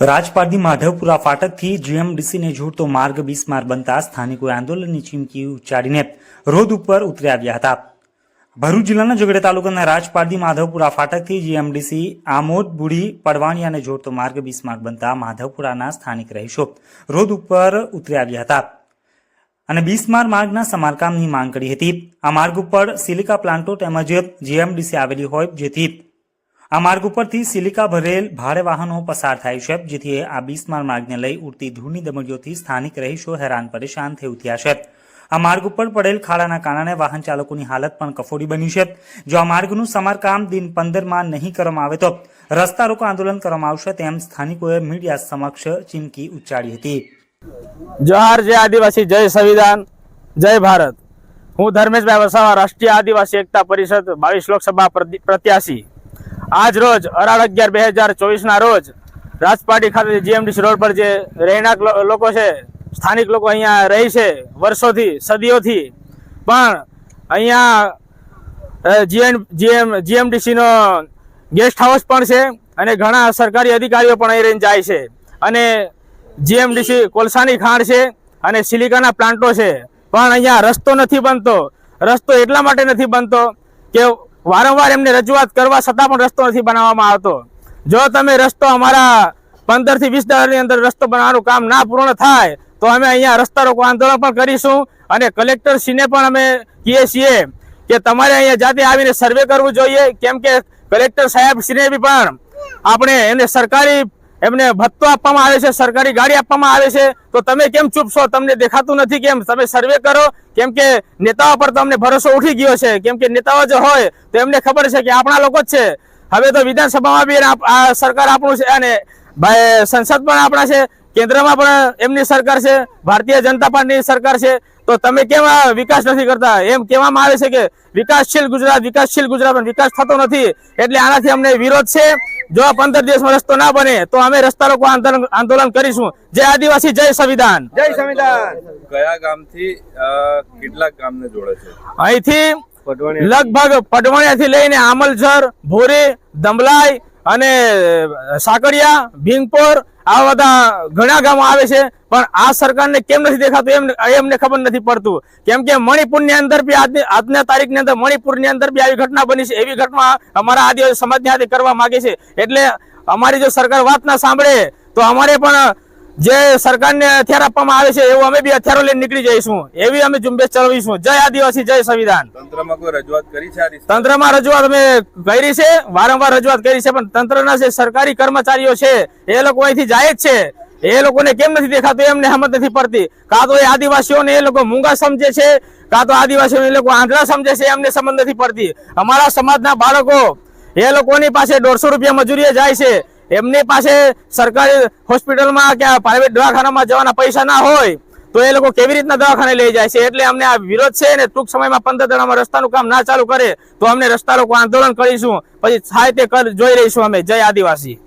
Road Madhavpura ફાટકથી જીએમડીસીને જોડતો માર્ગ બિસ્માર બનતા સ્થાનિકોએ આંદોલનની ચીમકી ઉચ્ચારીને રોડ ઉપર ઉતરી આવ્યા હતા. ભરૂચ જિલ્લાના ઝઘડા તાલુકાના રાજપારડી માધવપુરા ફાટકથી જીએમડીસી આમોદ બુડી પડવાણિયાને જોડતો માર્ગ બિસ્માર બનતા માધવપુરાના સ્થાનિક રહીશો રોડ ઉપર ઉતરી આવ્યા હતા. અને બિસ્માર માર્ગના સમારકામની માંગ કરી હતી. આ માર્ગ ઉપર સિલિકા પ્લાન્ટો તેમજ જીએમડીસી આવેલી હોય જેથી આ માર્ગ ઉપરથી સિલિકા ભરેલ ભારે વાહનો પસાર થાય છે, જેથી આ બિસ્માર માર્ગને લઈ ઉડતી ધૂળની દમડીઓથી સ્થાનિક રહીશો હેરાન પરેશાન થઈ ઉઠ્યા છે. આ માર્ગ ઉપર પડેલ ખાડાના કારણે વાહન ચાલકોની હાલત પણ કફોડી બની છે. જો આ માર્ગનું સમારકામ દિન પંદરમાં નહીં કરવામાં આવે તો રસ્તા રોકો આંદોલન કરવામાં આવશે તેમ સ્થાનિકોએ મીડિયા સમક્ષ ચીમકી ઉચ્ચારી હતી. જોહાર જય આદિવાસી, જય સંવિધાન, જય ભારત. હું ધર્મેશભાઈ વસાવા રાષ્ટ્રીય આદિવાસી એકતા પરિષદ, બાવીસ લોકસભા પ્રતિ- પ્રત્યાશી. આજ રોજ અઢાર અગિયાર બે હજાર ચોવીસના રોજ રાજપાટી ખાતે જીએમડીસી રોડ પર જે રહેણાંક લોકો છે, સ્થાનિક લોકો અહીંયા રહે છે, વર્ષોથી, સદીઓથી, પણ અહીંયા જીએમ જીએમ, જીએમડીસીનો ગેસ્ટ હાઉસ પણ છે અને ઘણા સરકારી અધિકારીઓ પણ અહીં રહીને જાય છે. અને જીએમડીસી કોલસાની ખાણ છે અને સિલિકાના પ્લાન્ટો છે. પણ અહીંયા રસ્તો નથી બનતો. રસ્તો એટલા માટે નથી બનતો કે વારંવાર એમને રજૂઆત કરવા છતાં પણ રસ્તો નથી બનાવવામાં આવતો. જો તમે રસ્તો અમારા પંદરથી વીસ દાડાની અંદર રસ્તો બનાવવાનું કામ ના પૂર્ણ થાય, તો અમે અહીંયા રસ્તા રોકો આંદોલન પણ કરીશું અને કલેક્ટર શ્રીને પણ અમે કહીએ છીએ કે તમારે અહીંયા જાતે આવીને સર્વે કરવું જોઈએ. કેમ કે કલેક્ટર સાહેબ શ્રીને બી પણ આપણે એને સરકારી એમને ભત્તો આપવામાં આવે છે, સરકારી ગાડી આપવામાં આવે છે. તો તમે કેમ ચૂપ છો? તમને દેખાતું નથી કેમ? તમે સર્વે કરો. કેમ કે નેતાઓ પર તમને ભરોસો ઉઠી ગયો છે. કેમ કે નેતાઓ જો હોય તો એમને ખબર છે કે આપણા લોકો જ છે. હવે તો વિધાનસભામાં બી આ સરકાર આપણું છે અને સંસદ પણ આપણા છે. કેન્દ્રમાં પણ એમની સરકાર છે. ભારતીય જનતા પાર્ટીની સરકાર છે. તો તમે કેમ વિકાસ નથી કરતા? એમ કહેવામાં આવે છે કે વિકાસશીલ ગુજરાત વિકાસશીલ ગુજરાત વિકાસ થતો નથી. એટલે આનાથી અમને વિરોધ છે. જો આ પંદર દિવસમાં રસ્તો ના બને તો અમે રસ્તા રોકો આંદોલન કરીશું. જય આદિવાસી જય સંવિધાન. જય સંવિધાન. કયા ગામથી કેટલા ગામને જોડે છે? અહીંથી લગભગ પડવણિયાથી લઈને આમલઝર ભોરી દમલાઈ અને સાકડિયા ભીંગપોર આ બધા ઘણા ગામો આવે છે, પણ આ સરકારને કેમ નથી દેખાતું? એમ એમને ખબર નથી પડતું. કેમ કે મણિપુરની અંદર બી આજની તારીખની અંદર મણિપુરની અંદર બી આવી ઘટના બની છે. એવી ઘટના અમારા આદિવાસી સમાજની હાથે કરવા માંગે છે. એટલે અમારી જો સરકાર વાત ના સાંભળે, તો અમારે પણ જે સરકારને હથિયાર આપવામાં આવે છે એવું અમે બી હથિયારો લઈને નીકળી જઈશું. એવી અમે ઝુંબેશ ચલાવીશું. જય આદિવાસી જય સંવિધાન. તંત્રમાં કોઈ રજૂઆત કરી છે તંત્રમાં રજૂઆત અમે કરી છે વારંવાર રજૂઆત કરી છે પણ તંત્રના જે સરકારી કર્મચારીઓ છે એ લોકો અહીંથી જાય જ છે. એ લોકોને કેમ નથી દેખાતું એમને હમત નથી પડતી. કાં તો એ આદિવાસીઓને એ લોકો મૂંગા સમજે છે કાં તો આદિવાસીઓને એ લોકો આંધળા સમજે છે એમને સમજ નથી પડતી. અમારા સમાજના બાળકો એ લોકોની પાસે દોઢસો રૂપિયા મજૂરીએ જાય છે. એમની પાસે સરકારી હોસ્પિટલમાં કે પ્રાઇવેટ દવાખાનામાં જવાના પૈસા ના હોય, તો એ લોકો કેવી રીતના દવાખાને લઈ જાય છે? એટલે અમને આ વિરોધ છે ને, ટૂંક સમયમાં પંદર દડામાં રસ્તાનું કામ ના ચાલુ કરે, તો અમને રસ્તા લોકો આંદોલન કરીશું. પછી થાય તે કર, જોઈ રહીશું અમે. જય આદિવાસી.